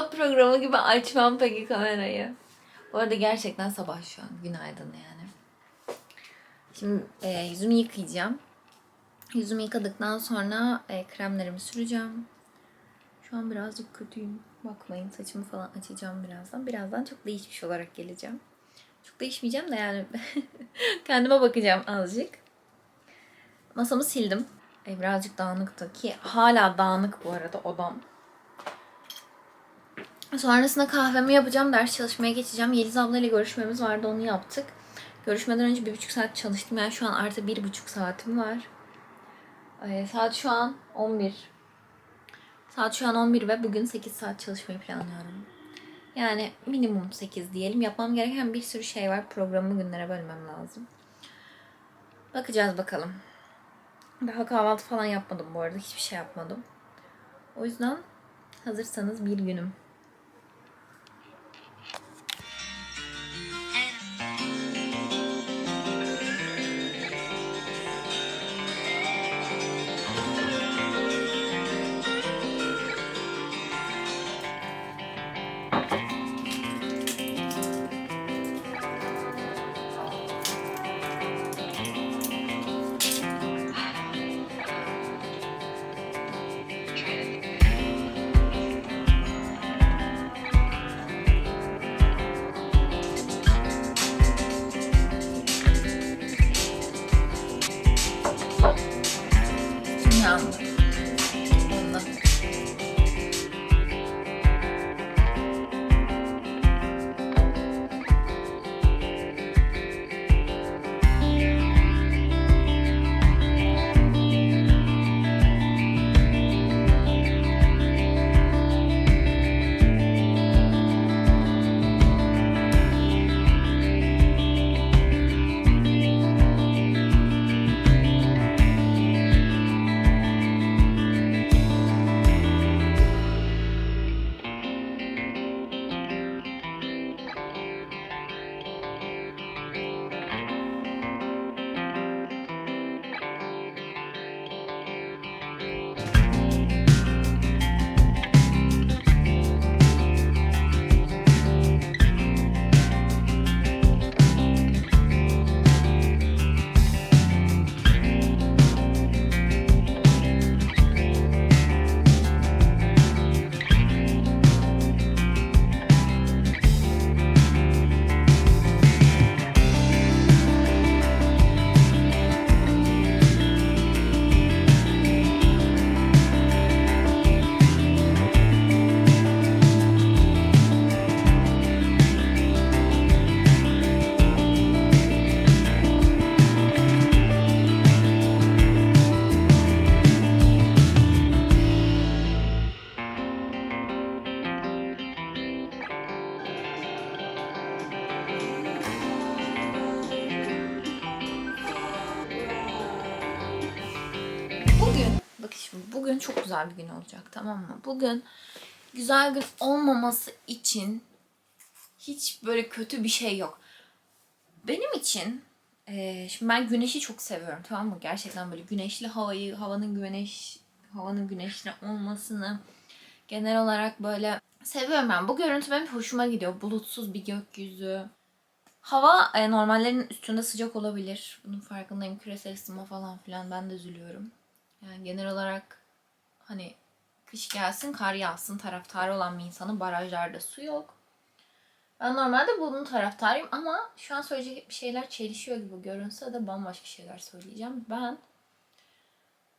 sabah programı gibi açmam peki kamerayı. Bu arada gerçekten sabah şu an. Günaydın yani. Şimdi e, yüzümü yıkayacağım. Yüzümü yıkadıktan sonra e, kremlerimi süreceğim. Şu an birazcık kötüyüm. Bakmayın saçımı falan açacağım birazdan. Birazdan çok değişmiş olarak geleceğim. Çok değişmeyeceğim de yani kendime bakacağım azıcık. Masamı sildim. E, birazcık dağınıktı ki hala dağınık bu arada odam. Sonrasında kahvemi yapacağım. Ders çalışmaya geçeceğim. Yeliz ablayla görüşmemiz vardı. Onu yaptık. Görüşmeden önce bir buçuk saat çalıştım. Yani şu an artı bir buçuk saatim var. Ee, saat şu an 11. Saat şu an 11 ve bugün 8 saat çalışmayı planlıyorum. Yani minimum 8 diyelim. Yapmam gereken bir sürü şey var. Programı günlere bölmem lazım. Bakacağız bakalım. Daha kahvaltı falan yapmadım bu arada. Hiçbir şey yapmadım. O yüzden hazırsanız bir günüm. Güzel bir gün olacak tamam mı? Bugün güzel gün olmaması için hiç böyle kötü bir şey yok. Benim için eee, şimdi ben güneşi çok seviyorum tamam mı? Gerçekten böyle güneşli havayı, havanın güneş havanın güneşli olmasını genel olarak böyle seviyorum ben. Bu görüntü benim hoşuma gidiyor. Bulutsuz bir gökyüzü. Hava e, normallerin üstünde sıcak olabilir. Bunun farkındayım. Küresel ısınma falan filan ben de üzülüyorum. Yani genel olarak hani kış gelsin kar yağsın taraftarı olan bir insanın barajlarda su yok. Ben normalde bunun taraftarıyım ama şu an söyleyecek bir şeyler çelişiyor gibi görünse de bambaşka şeyler söyleyeceğim. Ben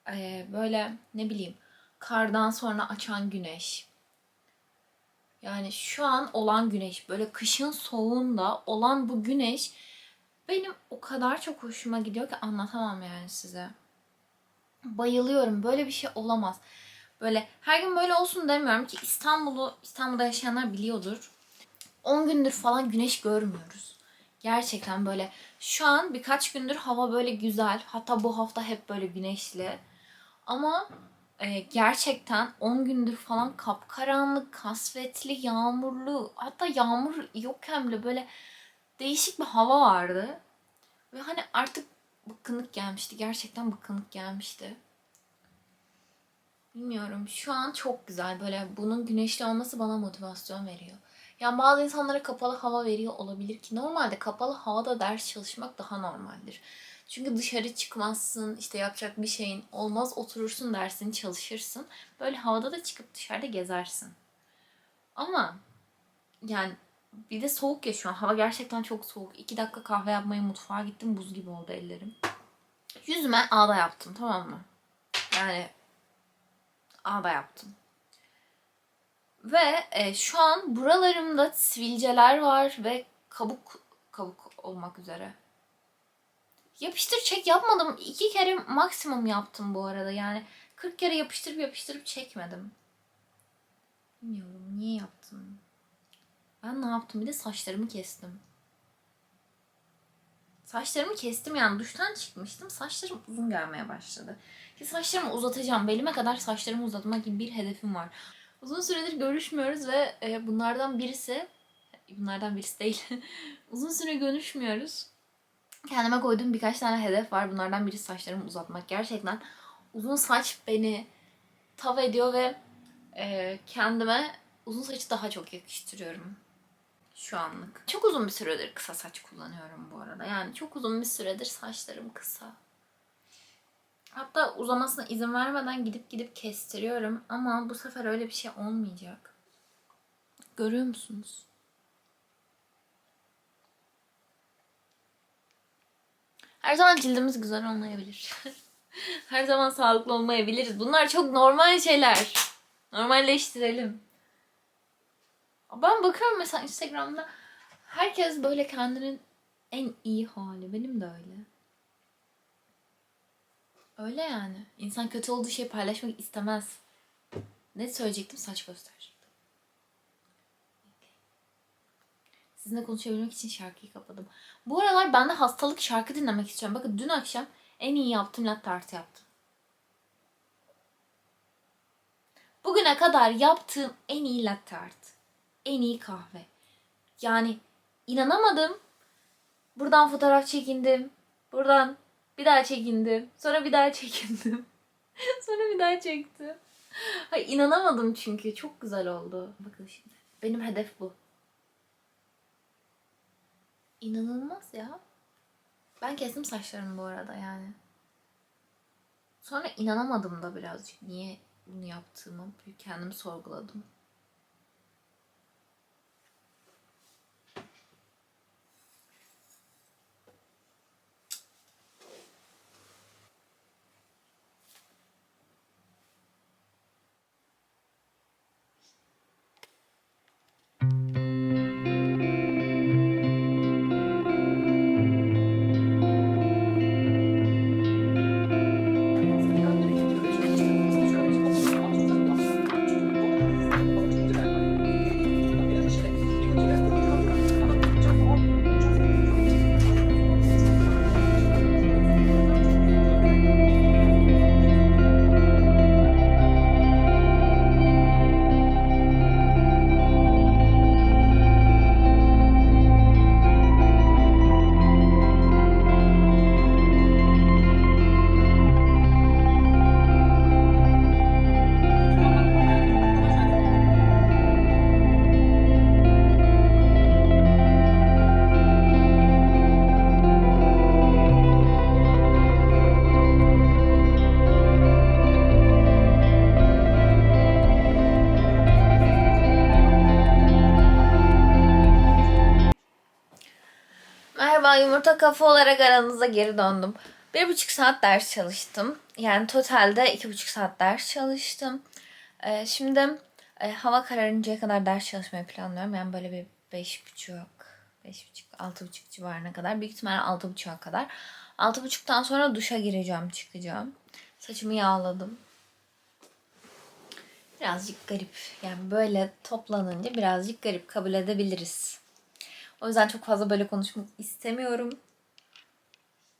eee, böyle ne bileyim kardan sonra açan güneş. Yani şu an olan güneş böyle kışın soğuğunda olan bu güneş benim o kadar çok hoşuma gidiyor ki anlatamam yani size bayılıyorum. Böyle bir şey olamaz. Böyle her gün böyle olsun demiyorum ki İstanbul'u İstanbul'da yaşayanlar biliyordur. 10 gündür falan güneş görmüyoruz. Gerçekten böyle şu an birkaç gündür hava böyle güzel. Hatta bu hafta hep böyle güneşli. Ama e, gerçekten 10 gündür falan kapkaranlık, kasvetli, yağmurlu hatta yağmur yokken bile böyle değişik bir hava vardı. Ve hani artık bıkkınlık gelmişti. Gerçekten bıkkınlık gelmişti. Bilmiyorum. Şu an çok güzel. Böyle bunun güneşli olması bana motivasyon veriyor. Yani bazı insanlara kapalı hava veriyor olabilir ki normalde kapalı havada ders çalışmak daha normaldir. Çünkü dışarı çıkmazsın, işte yapacak bir şeyin olmaz, oturursun dersini çalışırsın. Böyle havada da çıkıp dışarıda gezersin. Ama yani bir de soğuk ya şu an. Hava gerçekten çok soğuk. İki dakika kahve yapmaya mutfağa gittim. Buz gibi oldu ellerim. Yüzüme ağda yaptım tamam mı? Yani ağda yaptım. Ve e, şu an buralarımda sivilceler var ve kabuk kabuk olmak üzere. Yapıştır çek yapmadım. İki kere maksimum yaptım bu arada. Yani 40 kere yapıştırıp yapıştırıp çekmedim. Bilmiyorum niye yaptım. Ben ne yaptım? Bir de saçlarımı kestim. Saçlarımı kestim yani duştan çıkmıştım. Saçlarım uzun gelmeye başladı. Ki saçlarımı uzatacağım. Belime kadar saçlarımı uzatmak gibi bir hedefim var. Uzun süredir görüşmüyoruz ve e, bunlardan birisi bunlardan birisi değil. uzun süre görüşmüyoruz. Kendime koyduğum birkaç tane hedef var. Bunlardan biri saçlarımı uzatmak. Gerçekten uzun saç beni tav ediyor ve e, kendime uzun saçı daha çok yakıştırıyorum şu anlık. Çok uzun bir süredir kısa saç kullanıyorum bu arada. Yani çok uzun bir süredir saçlarım kısa. Hatta uzamasına izin vermeden gidip gidip kestiriyorum ama bu sefer öyle bir şey olmayacak. Görüyor musunuz? Her zaman cildimiz güzel olmayabilir. Her zaman sağlıklı olmayabiliriz. Bunlar çok normal şeyler. Normalleştirelim. Ben bakıyorum mesela Instagram'da herkes böyle kendinin en iyi hali. Benim de öyle. Öyle yani. İnsan kötü olduğu şeyi paylaşmak istemez. Ne söyleyecektim? Saç gösterecektim. Sizinle konuşabilmek için şarkıyı kapadım. Bu aralar ben de hastalık şarkı dinlemek istiyorum. Bakın dün akşam en iyi yaptığım latte art yaptım. Bugüne kadar yaptığım en iyi latte art. En iyi kahve. Yani inanamadım. Buradan fotoğraf çekindim. Buradan bir daha çekindim. Sonra bir daha çekindim. Sonra bir daha çektim. Hayır inanamadım çünkü. Çok güzel oldu. Bakın şimdi. Benim hedef bu. İnanılmaz ya. Ben kestim saçlarımı bu arada yani. Sonra inanamadım da birazcık. Niye bunu yaptığımı kendimi sorguladım. Yumurta kafa olarak aranıza geri döndüm. Bir buçuk saat ders çalıştım. Yani totalde iki buçuk saat ders çalıştım. Ee, şimdi e, hava kararıncaya kadar ders çalışmayı planlıyorum. Yani böyle bir beş buçuk, beş buçuk, altı buçuk civarına kadar. Büyük ihtimalle altı buçuğa kadar. Altı buçuktan sonra duşa gireceğim, çıkacağım. Saçımı yağladım. Birazcık garip. Yani böyle toplanınca birazcık garip kabul edebiliriz. O yüzden çok fazla böyle konuşmak istemiyorum.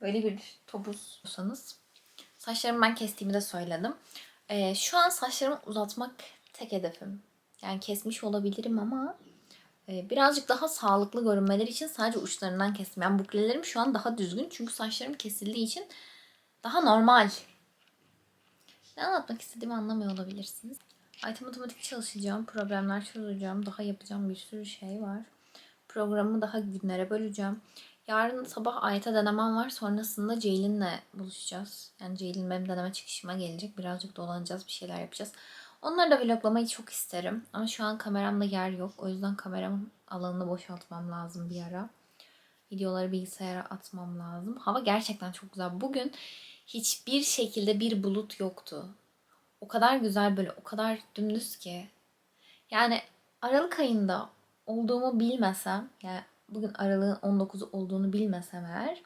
Böyle bir topuzsanız. Saçlarımı ben kestiğimi de söyledim. Ee, şu an saçlarımı uzatmak tek hedefim. Yani kesmiş olabilirim ama e, birazcık daha sağlıklı görünmeleri için sadece uçlarından kestim. Yani buklelerim şu an daha düzgün çünkü saçlarım kesildiği için daha normal. Ne anlatmak istediğimi anlamıyor olabilirsiniz. IT matematik çalışacağım, problemler çözeceğim, daha yapacağım bir sürü şey var. Programı daha günlere böleceğim. Yarın sabah AYT denemem var. Sonrasında Ceylin'le buluşacağız. Yani Ceylin benim deneme çıkışıma gelecek. Birazcık dolanacağız, bir şeyler yapacağız. Onları da vloglamayı çok isterim. Ama şu an kameramda yer yok. O yüzden kameramın alanını boşaltmam lazım bir ara. Videoları bilgisayara atmam lazım. Hava gerçekten çok güzel. Bugün hiçbir şekilde bir bulut yoktu. O kadar güzel böyle, o kadar dümdüz ki. Yani Aralık ayında olduğumu bilmesem, yani bugün Aralık'ın 19'u olduğunu bilmesem eğer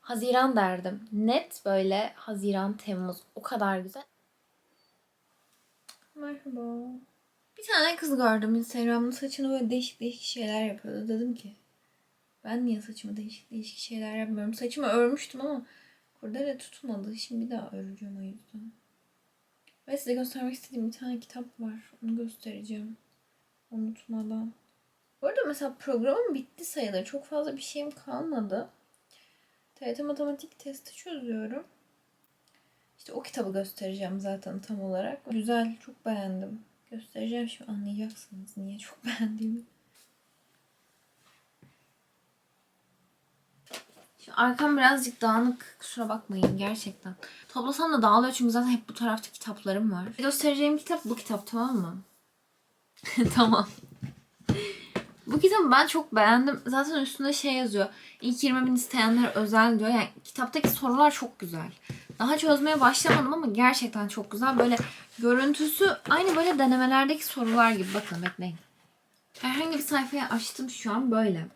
Haziran derdim. Net böyle Haziran, Temmuz o kadar güzel. Merhaba. Bir tane kız gördüm Instagram'da saçını böyle değişik değişik şeyler yapıyordu. Dedim ki ben niye saçımı değişik değişik şeyler yapmıyorum? Saçımı örmüştüm ama kurdele tutmadı. Şimdi bir daha öreceğim o yüzden. Ve size göstermek istediğim bir tane kitap var. Onu göstereceğim. Unutmadan. Bu mesela programım bitti sayılır. Çok fazla bir şeyim kalmadı. TRT matematik testi çözüyorum. İşte o kitabı göstereceğim zaten tam olarak. Güzel, çok beğendim. Göstereceğim şimdi anlayacaksınız niye çok beğendiğimi. Şu arkam birazcık dağınık. Kusura bakmayın gerçekten. Toplasam da dağılıyor çünkü zaten hep bu tarafta kitaplarım var. Göstereceğim kitap bu kitap tamam mı? tamam. Bu kitabı ben çok beğendim. Zaten üstünde şey yazıyor. İlk 20 bin isteyenler özel diyor. Yani kitaptaki sorular çok güzel. Daha çözmeye başlamadım ama gerçekten çok güzel. Böyle görüntüsü aynı böyle denemelerdeki sorular gibi. Bakın bekleyin. Herhangi bir sayfayı açtım şu an böyle.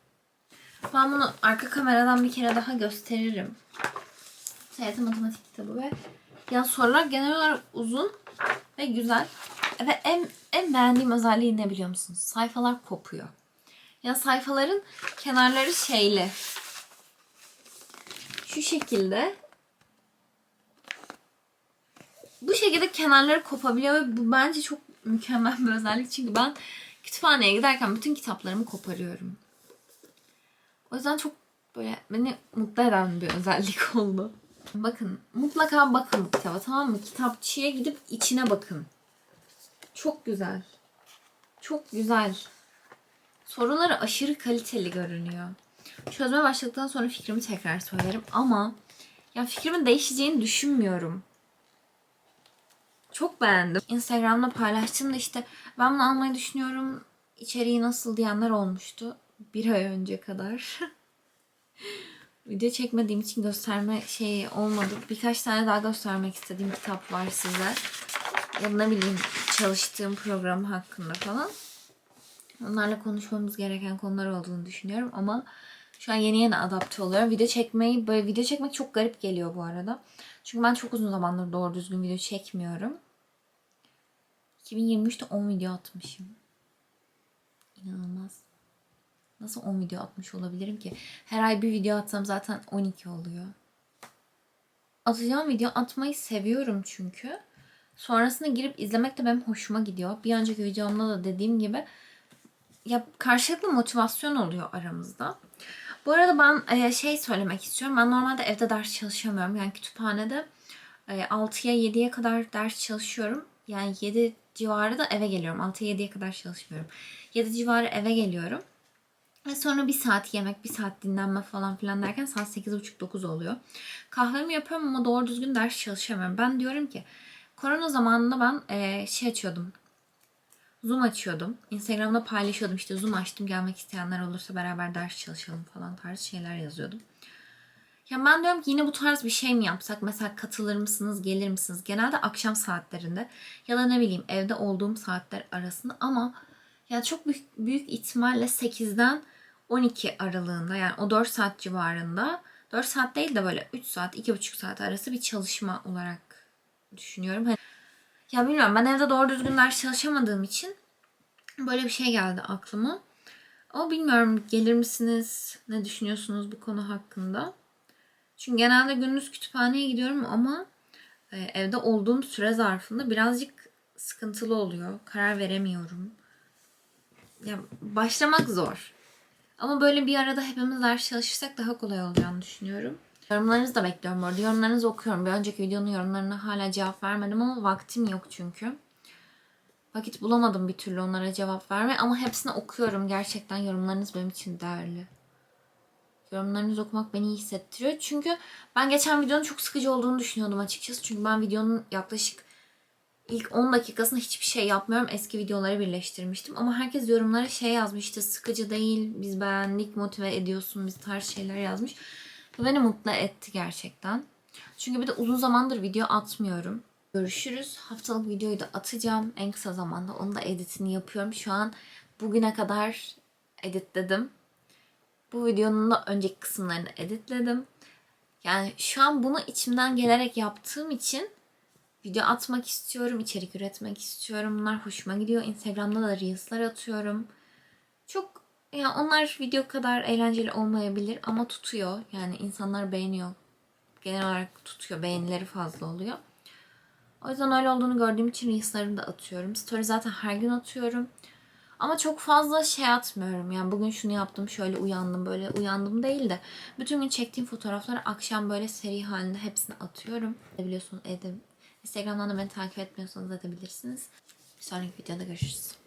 Ben bunu arka kameradan bir kere daha gösteririm. TYT matematik kitabı ve yani sorular genel olarak uzun ve güzel. Ve en, en beğendiğim özelliği ne biliyor musunuz? Sayfalar kopuyor. Yani sayfaların kenarları şeyli. Şu şekilde. Bu şekilde kenarları kopabiliyor ve bu bence çok mükemmel bir özellik. Çünkü ben kütüphaneye giderken bütün kitaplarımı koparıyorum. O yüzden çok böyle beni mutlu eden bir özellik oldu. Bakın mutlaka bakın bu kitaba tamam mı? Kitapçıya gidip içine bakın. Çok güzel. Çok güzel. Soruları aşırı kaliteli görünüyor. Çözmeye başladıktan sonra fikrimi tekrar söylerim ama ya fikrimin değişeceğini düşünmüyorum. Çok beğendim. Instagram'da paylaştığımda işte ben bunu almayı düşünüyorum. İçeriği nasıl diyenler olmuştu. Bir ay önce kadar. Video çekmediğim için gösterme şeyi olmadı. Birkaç tane daha göstermek istediğim kitap var size. Ya ne bileyim çalıştığım program hakkında falan. Onlarla konuşmamız gereken konular olduğunu düşünüyorum ama şu an yeni yeni adapte oluyorum. Video çekmeyi böyle video çekmek çok garip geliyor bu arada. Çünkü ben çok uzun zamandır doğru düzgün video çekmiyorum. 2023'te 10 video atmışım. İnanılmaz. Nasıl 10 video atmış olabilirim ki? Her ay bir video atsam zaten 12 oluyor. Atacağım video atmayı seviyorum çünkü. Sonrasında girip izlemek de benim hoşuma gidiyor. Bir önceki videomda da dediğim gibi ya karşılıklı motivasyon oluyor aramızda. Bu arada ben e, şey söylemek istiyorum. Ben normalde evde ders çalışamıyorum. Yani kütüphanede e, 6'ya 7'ye kadar ders çalışıyorum. Yani 7 civarı da eve geliyorum. 6'ya 7'ye kadar çalışmıyorum. 7 civarı eve geliyorum. Ve sonra bir saat yemek, bir saat dinlenme falan filan derken saat 8.30-9 oluyor. Kahvemi yapıyorum ama doğru düzgün ders çalışamıyorum. Ben diyorum ki korona zamanında ben e, şey açıyordum. Zoom açıyordum. Instagram'da paylaşıyordum. İşte Zoom açtım gelmek isteyenler olursa beraber ders çalışalım falan tarzı şeyler yazıyordum. Ya ben diyorum ki yine bu tarz bir şey mi yapsak? Mesela katılır mısınız, gelir misiniz? Genelde akşam saatlerinde ya da ne bileyim evde olduğum saatler arasında ama ya çok büyük, büyük ihtimalle 8'den 12 aralığında yani o 4 saat civarında 4 saat değil de böyle 3 saat 2,5 saat arası bir çalışma olarak düşünüyorum. Hani, ya bilmiyorum ben evde doğru düzgün ders çalışamadığım için böyle bir şey geldi aklıma. Ama bilmiyorum gelir misiniz? Ne düşünüyorsunuz bu konu hakkında? Çünkü genelde gündüz kütüphaneye gidiyorum ama e, evde olduğum süre zarfında birazcık sıkıntılı oluyor. Karar veremiyorum. Ya başlamak zor. Ama böyle bir arada hepimiz ders çalışırsak daha kolay olacağını düşünüyorum. Yorumlarınızı da bekliyorum bu arada. Yorumlarınızı okuyorum. Bir önceki videonun yorumlarına hala cevap vermedim ama vaktim yok çünkü. Vakit bulamadım bir türlü onlara cevap verme ama hepsini okuyorum. Gerçekten yorumlarınız benim için değerli. Yorumlarınızı okumak beni iyi hissettiriyor. Çünkü ben geçen videonun çok sıkıcı olduğunu düşünüyordum açıkçası. Çünkü ben videonun yaklaşık ilk 10 dakikasında hiçbir şey yapmıyorum. Eski videoları birleştirmiştim. Ama herkes yorumlara şey yazmıştı. Sıkıcı değil, biz beğendik, motive ediyorsun, biz tarz şeyler yazmış. Bu beni mutlu etti gerçekten. Çünkü bir de uzun zamandır video atmıyorum. Görüşürüz. Haftalık videoyu da atacağım en kısa zamanda. Onu da editini yapıyorum. Şu an bugüne kadar editledim. Bu videonun da önceki kısımlarını editledim. Yani şu an bunu içimden gelerek yaptığım için video atmak istiyorum, içerik üretmek istiyorum. Bunlar hoşuma gidiyor. Instagram'da da Reels'lar atıyorum. Çok yani onlar video kadar eğlenceli olmayabilir ama tutuyor. Yani insanlar beğeniyor. Genel olarak tutuyor. Beğenileri fazla oluyor. O yüzden öyle olduğunu gördüğüm için Reels'larımı da atıyorum. Story zaten her gün atıyorum. Ama çok fazla şey atmıyorum. Yani bugün şunu yaptım, şöyle uyandım, böyle uyandım değil de bütün gün çektiğim fotoğrafları akşam böyle seri halinde hepsini atıyorum. Biliyorsunuz edim. Instagram'dan da beni takip etmiyorsanız edebilirsiniz. Bir sonraki videoda görüşürüz.